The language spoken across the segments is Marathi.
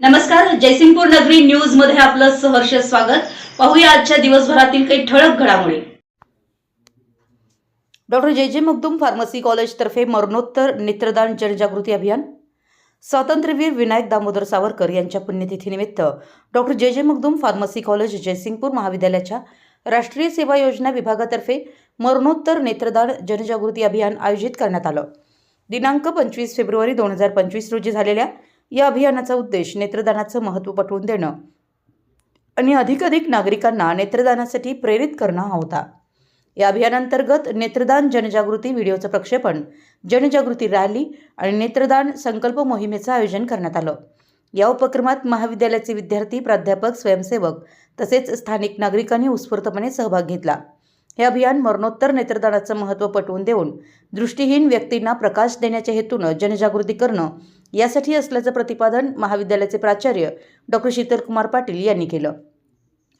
नमस्कार जयसिंगपूर नगरी न्यूजमध्ये आपलं सहर्ष स्वागत. पाहूया आजच्या दिवसभरातील काही ठळक घडामोडी. डॉक्टर जे जे मगदूम फार्मसी कॉलेजतर्फे मरणोत्तर नेत्रदान जनजागृती अभियान. स्वातंत्र्यवीर विनायक दामोदर सावरकर यांच्या पुण्यतिथीनिमित्त डॉक्टर जे जे मगदूम फार्मसी कॉलेज जयसिंगपूर महाविद्यालयाच्या राष्ट्रीय सेवा योजना विभागातर्फे मरणोत्तर नेत्रदान जनजागृती अभियान आयोजित करण्यात आलं. दिनांक पंचवीस फेब्रुवारी दोन हजार पंचवीस रोजी झालेल्या या अभियानाचा उद्देश नेत्रदानाचं महत्त्व पटवून देणं आणि अधिकाधिक नागरिकांना नेत्रदानासाठी प्रेरित करणं हा होता. या अभियानांतर्गत नेत्रदान जनजागृती व्हिडिओचं प्रक्षेपण जनजागृती रॅली आणि नेत्रदान संकल्प मोहिमेचं आयोजन करण्यात आलं. या उपक्रमात महाविद्यालयाचे विद्यार्थी प्राध्यापक स्वयंसेवक तसेच स्थानिक नागरिकांनी उत्स्फूर्तपणे सहभाग घेतला. हे अभियान मरणोत्तर नेत्रदानाचं महत्त्व पटवून देऊन दृष्टीहीन व्यक्तींना प्रकाश देण्याच्या हेतूनं जनजागृती करणं यासाठी असल्याचं प्रतिपादन महाविद्यालयाचे प्राचार्य डॉक्टर शीतलकुमार पाटील यांनी केलं.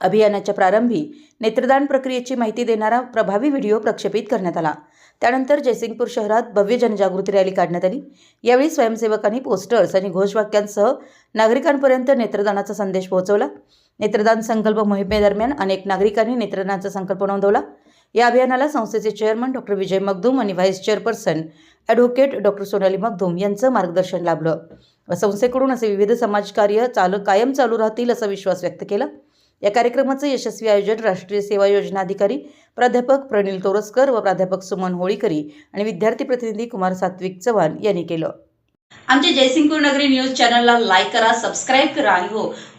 अभियानाच्या प्रारंभी नेत्रदान प्रक्रियेची माहिती देणारा प्रभावी व्हिडिओ प्रक्षेपित करण्यात आला. त्यानंतर जयसिंगपूर शहरात भव्य जनजागृती रॅली काढण्यात आली. यावेळी स्वयंसेवकांनी पोस्टर्स आणि घोषवाक्यांसह नागरिकांपर्यंत नेत्रदानाचा संदेश पोहोचवला. नेत्रदान संकल्प मोहिमेदरम्यान अनेक नागरिकांनी नेत्रदानाचा संकल्प नोंदवला. या अभियानाला संस्थेचे चेअरमन डॉक्टर विजय मगदूम आणि vice chairperson advocate doctor Sonali Magdum यांचं मार्गदर्शन लाभलं. व संस्थेकडून असे विविध समाजकार्य चालू कायम चालू राहतील असा विश्वास व्यक्त केला. या कार्यक्रमाचं यशस्वी आयोजन राष्ट्रीय सेवा योजना अधिकारी प्राध्यापक प्रणील तोरसकर व प्राध्यापक सुमन होळीकरी आणि विद्यार्थी प्रतिनिधी कुमार सात्विक चव्हाण यांनी केलं. आमच्या जयसिंगपूर नगरी न्यूज चॅनलला लाईक करा सबस्क्राईब करा आणि हो